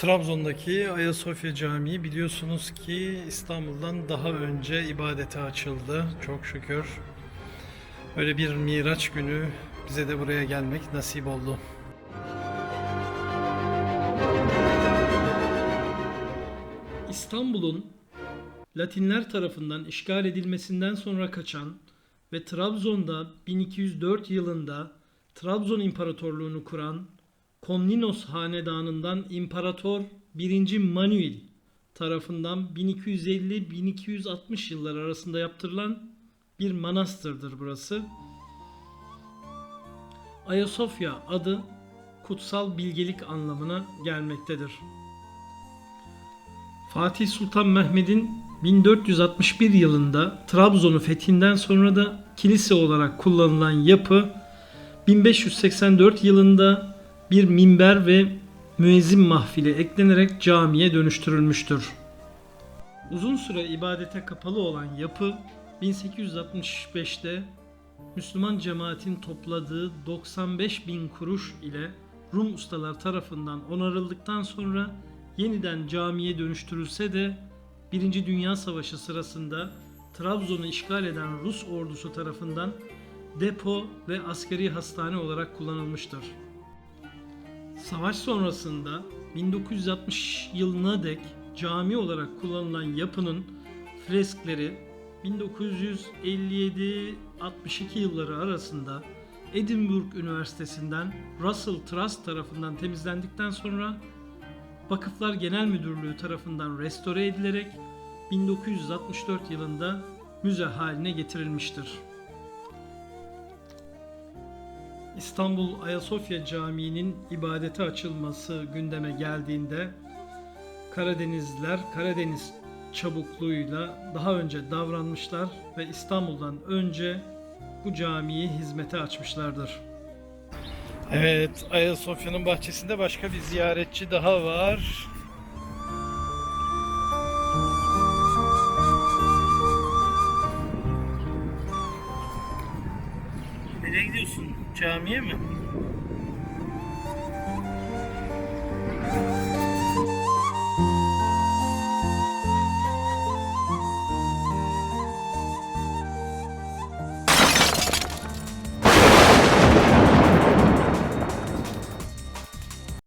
Trabzon'daki Ayasofya Camii biliyorsunuz ki İstanbul'dan daha önce ibadete açıldı. Çok şükür. Öyle bir Miraç günü bize de buraya gelmek nasip oldu. İstanbul'un Latinler tarafından işgal edilmesinden sonra kaçan ve Trabzon'da 1204 yılında Trabzon İmparatorluğunu kuran Komnenos hanedanından İmparator 1. Manuel tarafından 1250-1260 yıllar arasında yaptırılan bir manastırdır burası. Ayasofya adı kutsal bilgelik anlamına gelmektedir. Fatih Sultan Mehmet'in 1461 yılında Trabzon'u fethinden sonra da kilise olarak kullanılan yapı 1584 yılında bir minber ve müezzin mahfili eklenerek camiye dönüştürülmüştür. Uzun süre ibadete kapalı olan yapı 1865'te Müslüman cemaatin topladığı 95 bin kuruş ile Rum ustalar tarafından onarıldıktan sonra yeniden camiye dönüştürülse de Birinci Dünya Savaşı sırasında Trabzon'u işgal eden Rus ordusu tarafından depo ve askeri hastane olarak kullanılmıştır. Savaş sonrasında 1960 yılına dek cami olarak kullanılan yapının freskleri 1957-62 yılları arasında Edinburgh Üniversitesi'nden Russell Trust tarafından temizlendikten sonra Vakıflar Genel Müdürlüğü tarafından restore edilerek 1964 yılında müze haline getirilmiştir. İstanbul Ayasofya Camii'nin ibadete açılması gündeme geldiğinde Karadenizliler Karadeniz çabukluğuyla daha önce davranmışlar ve İstanbul'dan önce bu camiyi hizmete açmışlardır. Evet, Ayasofya'nın bahçesinde başka bir ziyaretçi daha var. Nereye gidiyorsun? Camiye mi?